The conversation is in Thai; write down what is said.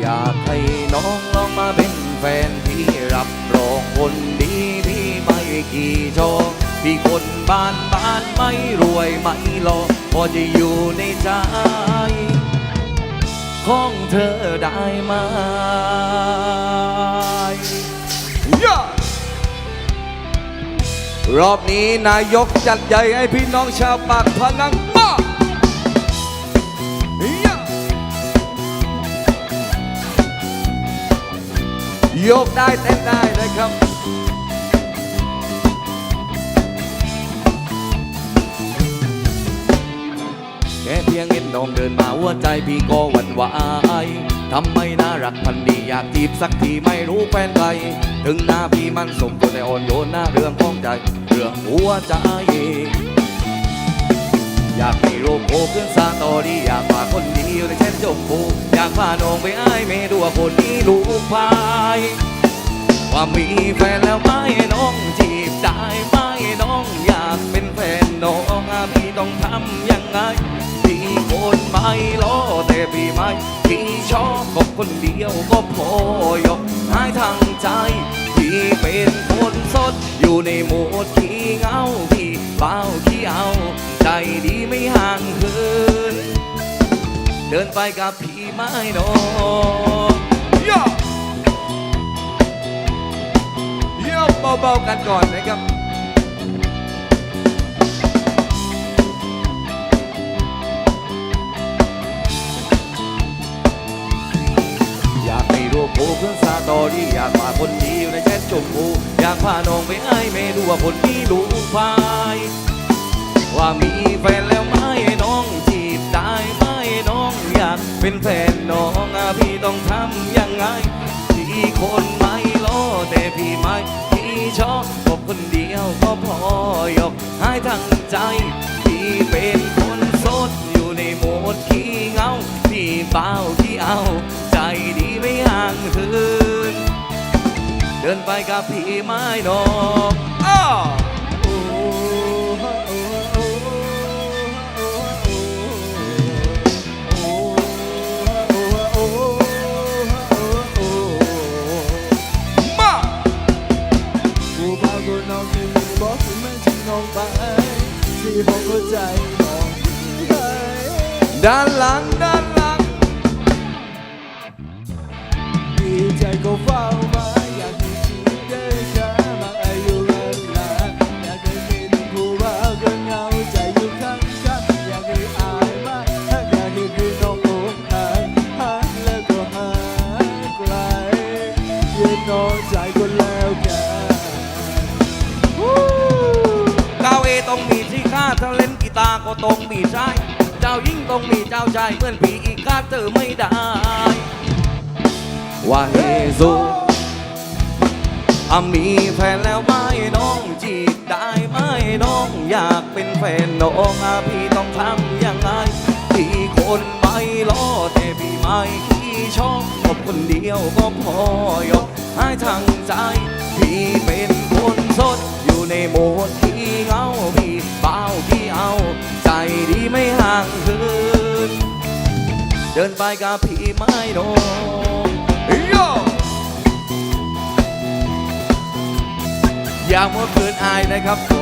อยากให้น้องลองมาเป็นแฟนพี่รับรองคนดีพี่ไม่กี่โชว์พี่คนบ้านบ้านไม่รวยไม่หล่อพอจะอยู่ในใจของเธอได้ไหมรอบนี้นายกจัดใหญ่ให้พี่น้องชาวปากพนัง โยกได้เต้นได้นะครับแค่เพียงเห็นน้องเดินมาหัวใจพี่ก็หวั่นไหวทำไมน่ารักพันดีอยากจีบสักทีไม่รู้แฟนใครถึงหน้าพี่มันสมตัวแต่อ่อนโยนหน้าเรื่องของใจ เรื่องหัวใจ ขึ้นซาตอรี่อยากพาคนดีอยู่ในเช่นจมพูอยากพาน้องไปอ้ายเมดูว่าคนนี้ลูกพายว่ามีแฟนแล้วไหมน้องจีบได้ไหมน้องอยากเป็นแฟนน้องพี่ต้องทำยังไงพี่คนไม่ล้อแต่พี่ไม่พี่ชอบกับคนเดียวก็พอยกให้ทางใจพี่เป็นคนสดอยู่ในโหมดขี้เงาพี่เบาขี้เอา ใจดีไม่ห่าง น เดินไปกับพี่ไม่น้องโยโยกเบาๆกันก่อนนะครับอยากให้รูปโผล่ขึ้นซาตอรี่อยากพาคนดีอยู่ในแชทชมพูอยากพาน้องไปให้เมดูว่าคนนี้ลูกพาย ว่ามีแฟนแล้วไหมน้ เป็นแฟนน้องอะพี่ต้องทำยังไงพี่คนไม่ล้อแต่พี่ไม่พี่ชอบกบคนเดียวก็พอยกให้ทั้งใจ พี่เป็นคนโสดอยู่ในโหมดขี้เงา พี่เบาที่เอา ใจดีไม่ห่างเหินเดินไปกับพี่ไม่น้องอ้า พากูน้องที่มีบอกคุณไม่ทิ้งน้องไป ที่ผมเข้าใจน้องไปด้านหลังด้านหลัง ดีใจก็เฝ้ามาอยากให้ชีวิตได้ช้ามาอายุเวลาอยากให้มีทั้งคู่ว่าก็เหงาใจอยู่ข้างกันอยากให้อายมากอยากให้พี่น้องอกหักหักแล้วก็หายไกลยืนนอนใจ ต้องมีที่ค่าถ้าเล่นกีตาร์ก็ต้องมีชายเจ้ายิ่งต้องมีเจ้าชายเหมือนผีอีกคาเธอไม่ได้ว่าเฮซูอามีแฟนแล้วไหมน้องจีบได้ไหมน้องอยากเป็นแฟนน้องอะพี่ต้องทำยังไงพี่คนไม่ล้อแต่พี่ไม่ขี้ชอบคบคนเดียวก็พอยกให้ทางใจ พี่เป็นคนสดอยู่ในโหมดที่เงา ไปกับพี่ไม่น้องโยอย่ามัวเกินอายนะครับ